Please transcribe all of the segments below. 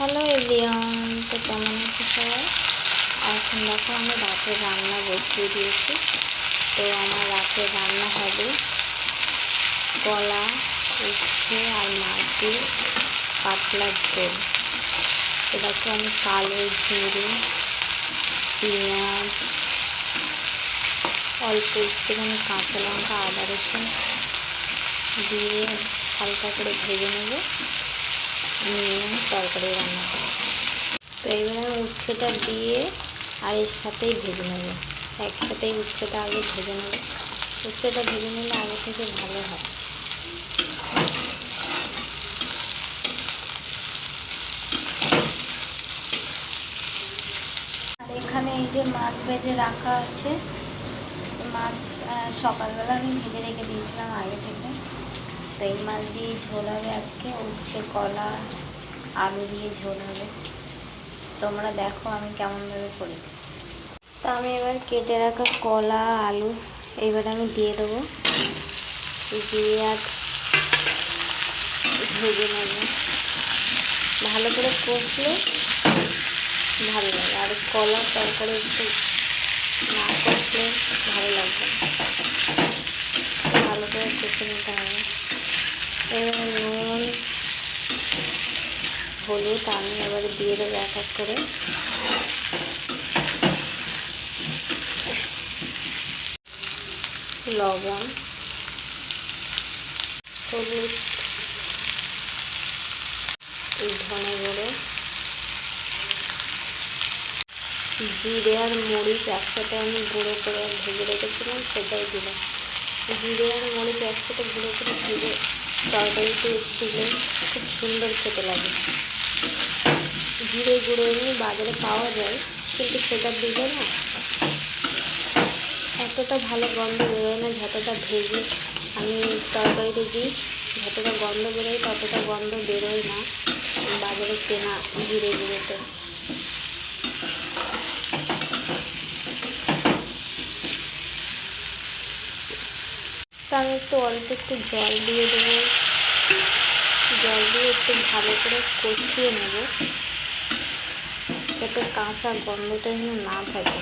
Hello everyone, তো কেমন আছে সবাই? এখন দেখো আমি রাতে রান্না বসিয়ে দিয়েছি। তো আমার রাতে রান্না হবে কলা উচ্ছে আর দিয়ে পাতলা ঝোল। তো আমি কালো জিরে, পেঁয়াজ, অল্প একটুখানি কাঁচা লঙ্কা, আদা রসুন দিয়ে হালকা করে ভেজে নেব। নিয়ে তরকারি রান্না করব। তো আমি উচ্ছেটা দিয়ে আর এর সাথেই ভেজে নেব। একসাথেই উচ্ছেটা আগে ভেজে নেব। উচ্ছেটা ভেজে নিলে আগে থেকে ভালো হয়। আর এখানে এই যে মাছ ভেজে রাখা আছে, মাছ সকালবেলা আমি ভেজে রেখে দিয়েছিলাম আগে থেকে। তো এই দিয়ে ঝোল হবে আজকে, উচ্ছে, কলা, আলু দিয়ে ঝোল হবে তোমরা দেখো আমি কেমনভাবে করি। তা আমি এবার কেটে রাখা কলা, আলু, এইবার আমি দিয়ে দেবো। দিয়ে আর ভেজে নেব। ভালো করে কষলে ভালো লাগে। আর কলা তরকারি একটু না কষলে ভালো লাগবে ভালো করে কষে নিতে হবে। নুন হলুদ, আমি এবার দিয়ে দেবো এক এক করে। লবণ, হলুদ, এই ধনে গুঁড়ো, জিরে আর মরিচ একসাথে আমি গুঁড়ো করে ভেজে রেখেছিলাম, সেটাই দিলাম। জিরে আর মরিচ একসাথে গুঁড়ো করে ভেজে তরকারিতে দিলে খুব সুন্দর খেতে লাগে। জিরে গুঁড়ো এমনি বাজারে পাওয়া যায়, কিন্তু সেটা দিলে না এতটা ভালো গন্ধ বেরোয় না, যতটা ভেজে আমি তরকারিতে দিই, যতটা গন্ধ বেরোয় ততটা গন্ধ বেরোয় না। বাজারে কেনা জিরে গুঁড়োতে। আমি একটু অল্প একটু জল দিয়ে দেবো। জল দিয়ে একটু ভালো করে কষিয়ে নেব। যাতে কাঁচা গন্ধটা যেন না থাকে।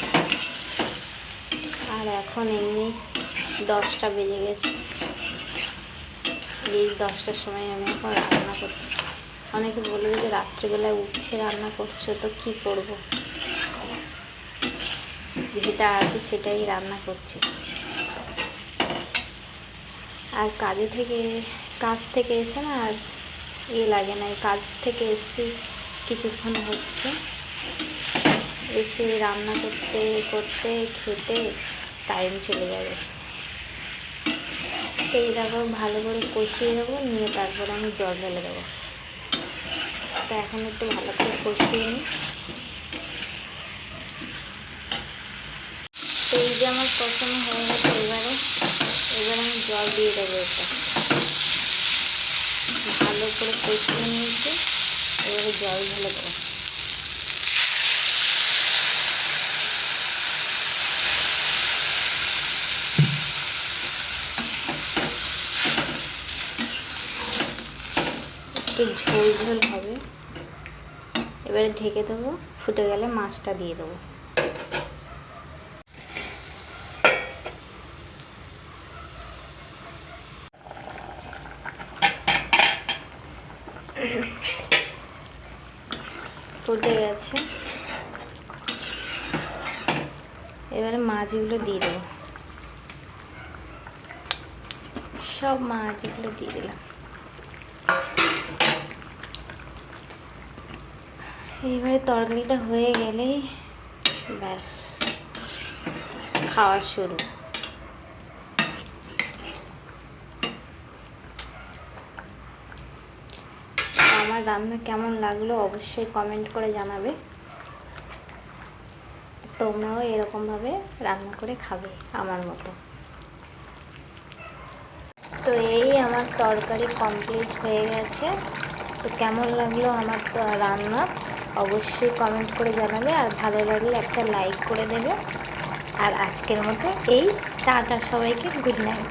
আর এখন এমনি দশটা বেজে গেছে। এই দশটার সময় আমি এখন রান্না করছি। অনেকে বলে যে রাত্রিবেলায় উঠছে, রান্না করছ, তো কি করব? যেটা আছে সেটাই রান্না করছি। আর কাজে থেকে, কাজ থেকে এসে না আর ইয়ে লাগে না কাজ থেকে এসে কিছুক্ষণ হচ্ছে। এসে রান্না করতে করতে, খেতে টাইম চলে যাবে। এই দেখো, ভালো করে কষিয়ে দেবো নিয়ে তারপরে আমি জল ঢেলে দেবো। তা এখন একটু ভালো করে কষিয়ে নিই। এই যে আমার কষানো হয়ে গেছে এবারে এবার আমি জল দিয়ে দেবো এটা। ভালো করে কষিয়ে নিয়েছি, এবারে জল ঢেলে দেবো। একটু ঝোল ঝোল হবে। এবারে ঢেকে দেবো, ফুটে গেলে মাছটা দিয়ে দেবো। ফুটে গেছে। এবারে মাছগুলো দিয়ে দেবো। সব মাছগুলো দিয়ে দিলাম। এইবারে তরকারিটা হয়ে গেলেই ব্যাস, খাওয়া শুরু। আমার রান্না কেমন লাগল অবশ্যই কমেন্ট করে জানাবে। তোমরাও এরকমভাবে রান্না করে খাবে আমার মতো। তো এই আমার তরকারি কমপ্লিট হয়ে গেছে। তো কেমন লাগল আমার রান্না অবশ্যই কমেন্ট করে জানাবে আর ভালো লাগলে একটা লাইক করে দেবে। আর আজকের মতো এই, টাটা সবাইকে গুড নাইট